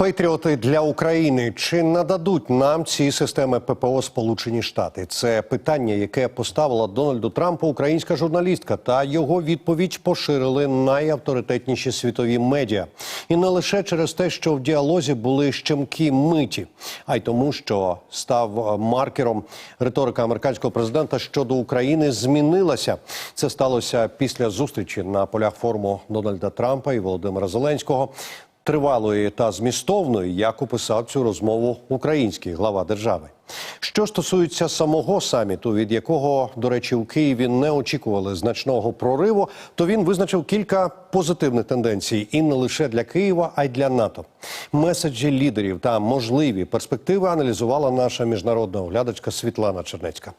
Патріоти для України чи нададуть нам ці системи ППО Сполучені Штати? Це питання, яке поставила Дональду Трампу українська журналістка, та його відповідь поширили найавторитетніші світові медіа. І не лише через те, що в діалозі були щемкі миті, а й тому, що став е, маркером риторика американського президента щодо України змінилася. Це сталося після зустрічі на полях форуму Дональда Трампа і Володимира Зеленського тривалої та змістовної, як описав цю розмову український глава держави. Що стосується самого саміту, від якого, до речі, у Києві не очікували значного прориву, то він визначив кілька позитивних тенденцій і не лише для Києва, а й для НАТО. Меседжі лідерів та можливі перспективи аналізувала наша міжнародна оглядачка Світлана Чернецька.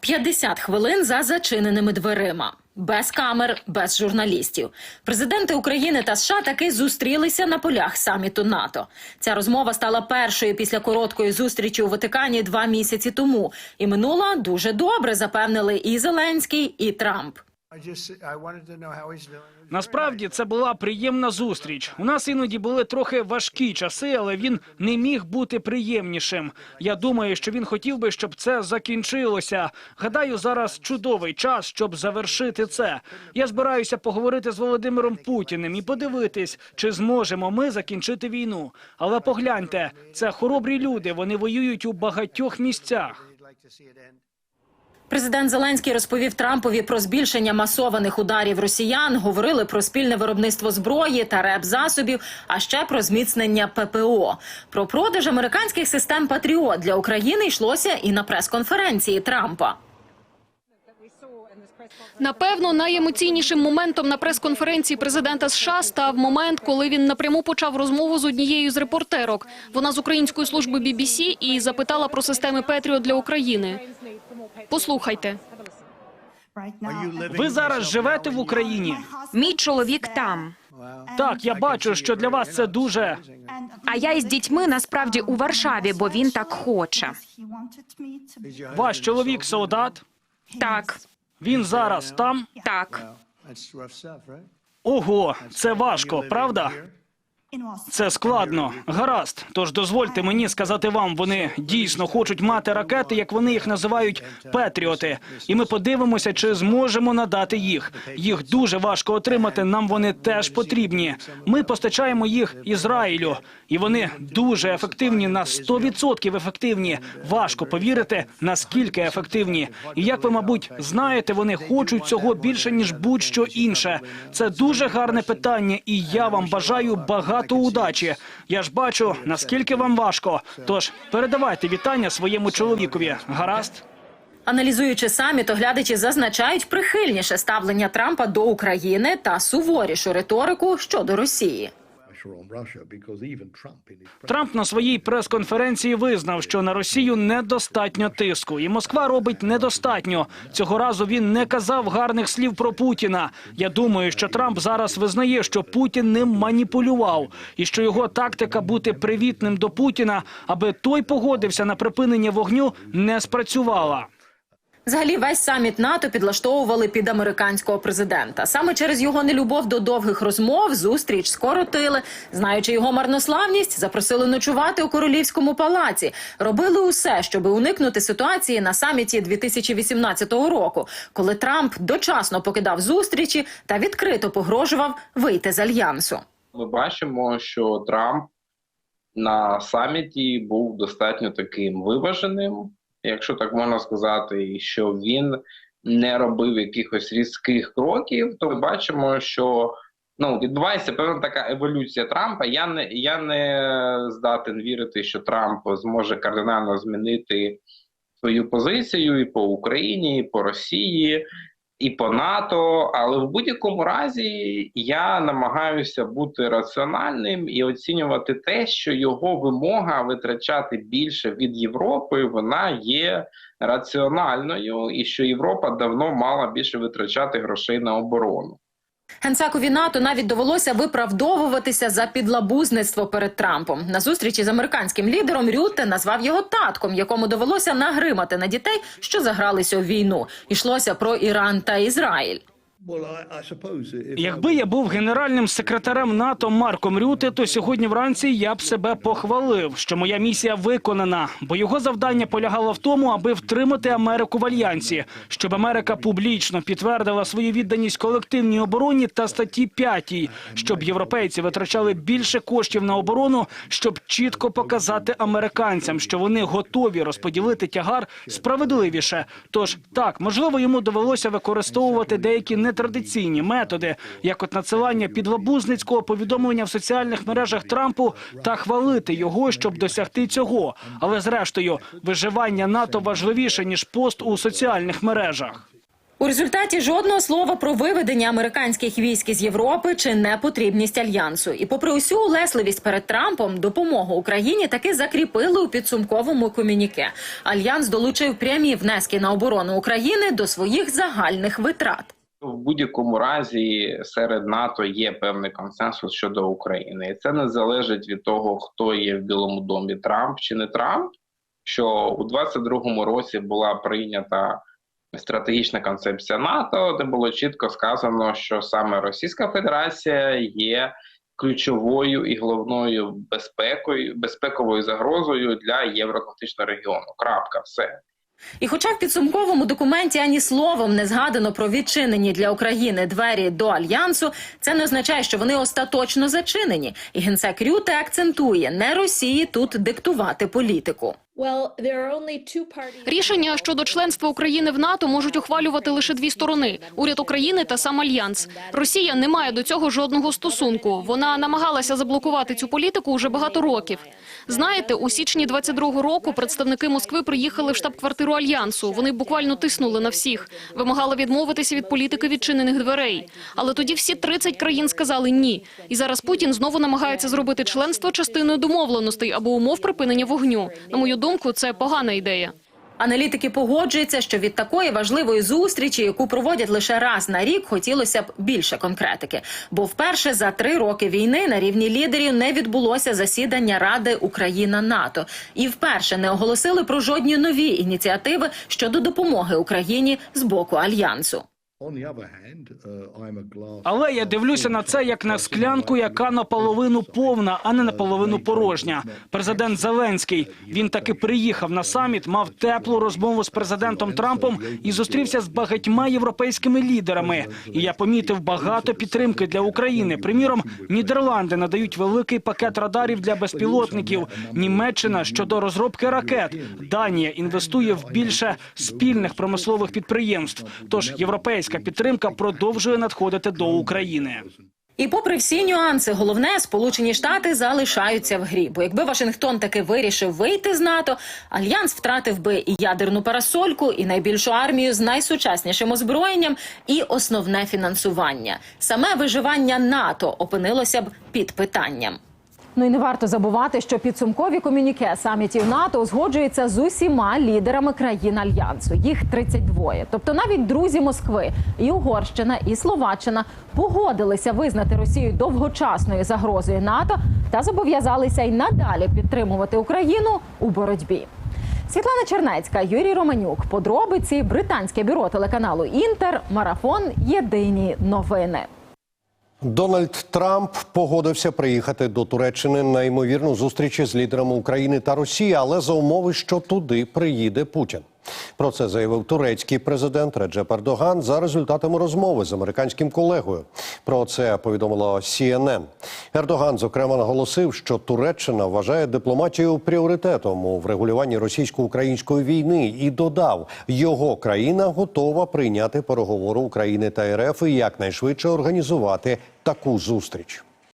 50 хвилин за зачиненими дверима. Без камер, без журналістів. Президенти України та США таки зустрілися на полях саміту НАТО. Ця розмова стала першою після короткої зустрічі у Ватикані два місяці тому. І минула дуже добре, запевнили і Зеленський, і Трамп. Насправді це була приємна зустріч. У нас іноді були трохи важкі часи, але він не міг бути приємнішим. Я думаю, що він хотів би, щоб це закінчилося. Гадаю, зараз чудовий час, щоб завершити це. Я збираюся поговорити з Володимиром Путіним і подивитись, чи зможемо ми закінчити війну. Але погляньте, це хоробрі люди. Вони воюють у багатьох місцях. Президент Зеленський розповів Трампові про збільшення масованих ударів росіян, говорили про спільне виробництво зброї та реп засобів, а ще про зміцнення ППО. Про продаж американських систем Патріот для України йшлося і на прес-конференції Трампа. Напевно, найемоційнішим моментом на прес-конференції президента США став момент, коли він напряму почав розмову з однією з репортерок. Вона з української служби BBC і запитала про системи Петріот для України. Послухайте. Ви зараз живете в Україні. Мій чоловік там. Так, я бачу, що для вас це дуже А я із дітьми насправді у Варшаві, бо він так хоче. ваш чоловік солдат. Так, Він зараз там. так. Ого, це важко, правда? Це складно. Гаразд. Тож дозвольте мені сказати вам, вони дійсно хочуть мати ракети, як вони їх називають Петріоти. І ми подивимося, чи зможемо надати їх. Їх дуже важко отримати. Нам вони теж потрібні. Ми постачаємо їх Ізраїлю, і вони дуже ефективні на 100% ефективні. Важко повірити, наскільки ефективні. І як ви, мабуть, знаєте, вони хочуть цього більше ніж будь-що інше. Це дуже гарне питання, і я вам бажаю багато удачі. Я ж бачу, наскільки вам важко. Тож передавайте вітання своєму чоловікові. Гаразд. Аналізуючи саміт, оглядачі зазначають прихильніше ставлення Трампа до України та суворішу риторику щодо Росії. Трамп на своїй прес-конференції визнав, що на Росію недостатньо тиску, і Москва робить недостатньо. Цього разу він не казав гарних слів про Путіна. Я думаю, що Трамп зараз визнає, що Путін ним маніпулював, і що його тактика бути привітним до Путіна, аби той погодився на припинення вогню, не спрацювала. Взагалі, весь саміт НАТО підлаштовували під американського президента. Саме через його нелюбов до довгих розмов зустріч скоротили. Знаючи його марнославність, запросили ночувати у королівському палаці. Робили усе, щоб уникнути ситуації на саміті 2018 року, коли Трамп дочасно покидав зустрічі та відкрито погрожував вийти з альянсу. Ми бачимо, що Трамп на саміті був достатньо таким виваженим, якщо так можна сказати, що він не робив якихось різких кроків, то ми бачимо, що ну відбувається певна така еволюція Трампа. Я не я не здатен вірити, що Трамп зможе кардинально змінити свою позицію і по Україні, і по Росії, і по НАТО. Але в будь-якому разі я намагаюся бути раціональним і оцінювати те, що його вимога витрачати більше від Європи, вона є раціональною, і що Європа давно мала більше витрачати грошей на оборону. Генсакові НАТО навіть довелося виправдовуватися за підлабузництво перед Трампом. На зустрічі з американським лідером Рютте назвав його татком, якому довелося нагримати на дітей, що загралися у війну. Ішлося про Іран та Ізраїль. Якби я був генеральним секретарем НАТО Марком Рюте, то сьогодні вранці я б себе похвалив, що моя місія виконана, бо його завдання полягало в тому, аби втримати Америку в альянсі, щоб Америка публічно підтвердила свою відданість колективній обороні та статті 5, щоб європейці витрачали більше коштів на оборону, щоб чітко показати американцям, що вони готові розподілити тягар справедливіше. Тож так, можливо, йому довелося використовувати деякі нетрадиційні методи, як от надсилання підлабузницького повідомлення в соціальних мережах Трампу та хвалити його, щоб досягти цього. Але зрештою, виживання НАТО важливіше ніж пост у соціальних мережах. У результаті жодного слова про виведення американських військ із Європи чи непотрібність альянсу. І попри усю улесливість перед Трампом, допомогу Україні таки закріпили у підсумковому комюніке. Альянс долучив прямі внески на оборону України до своїх загальних витрат. В будь-якому разі серед НАТО є певний консенсус щодо України, і це не залежить від того, хто є в Білому домі Трамп чи не Трамп. Що у 22-му році була прийнята стратегічна концепція НАТО, де було чітко сказано, що саме Російська Федерація є ключовою і головною безпекою безпековою загрозою для євроатлантичного регіону. Крапка, все. І хоча в підсумковому документі ані словом не згадано про відчинені для України двері до альянсу, це не означає, що вони остаточно зачинені. І генсек Рюте акцентує не Росії тут диктувати політику. Рішення щодо членства України в НАТО можуть ухвалювати лише дві сторони: уряд України та сам альянс. Росія не має до цього жодного стосунку. Вона намагалася заблокувати цю політику уже багато років. Знаєте, у січні 22-го року представники Москви приїхали в штаб-квартиру альянсу. Вони буквально тиснули на всіх, вимагали відмовитися від політики відчинених дверей. Але тоді всі 30 країн сказали ні. І зараз Путін знову намагається зробити членство частиною домовленостей або умов припинення вогню. На мою думку, це погана ідея. Аналітики погоджуються, що від такої важливої зустрічі, яку проводять лише раз на рік, хотілося б більше конкретики. Бо вперше за три роки війни на рівні лідерів не відбулося засідання Ради Україна НАТО, і вперше не оголосили про жодні нові ініціативи щодо допомоги Україні з боку альянсу. Uh. Але я дивлюся на це як на склянку, яка наполовину повна, а не наполовину порожня. Президент Зеленський він таки приїхав на саміт, мав теплу розмову з президентом Трампом і зустрівся з багатьма європейськими лідерами. І я помітив багато підтримки для України. Приміром, Нідерланди надають великий пакет радарів для безпілотників. Німеччина щодо розробки ракет. Данія інвестує в більше спільних промислових підприємств. Тож європейська підтримка продовжує надходити до України. І попри всі нюанси, головне, Сполучені Штати залишаються в грі. Бо якби Вашингтон таки вирішив вийти з НАТО, альянс втратив би і ядерну парасольку, і найбільшу армію з найсучаснішим озброєнням, і основне фінансування. Саме виживання НАТО опинилося б під питанням. Ну і не варто забувати, що підсумкові комюніке самітів НАТО узгоджуються з усіма лідерами країн альянсу. Їх 32. Тобто навіть друзі Москви, і Угорщина, і Словаччина погодилися визнати Росію довгочасною загрозою НАТО та зобов'язалися й надалі підтримувати Україну у боротьбі. Світлана Чернецька, Юрій Романюк. Подробиці британське бюро телеканалу Інтер. Марафон. Єдині новини. Дональд Трамп погодився приїхати до Туреччини на ймовірну зустріч з лідерами України та Росії, але за умови, що туди приїде Путін. Про це заявив турецький президент Реджеп Ердоган за результатами розмови з американським колегою. Про це повідомила CNN. Ердоган зокрема наголосив, що Туреччина вважає дипломатію пріоритетом у врегулюванні російсько-української війни і додав, його країна готова прийняти переговори України та РФ і якнайшвидше організувати таку зустріч.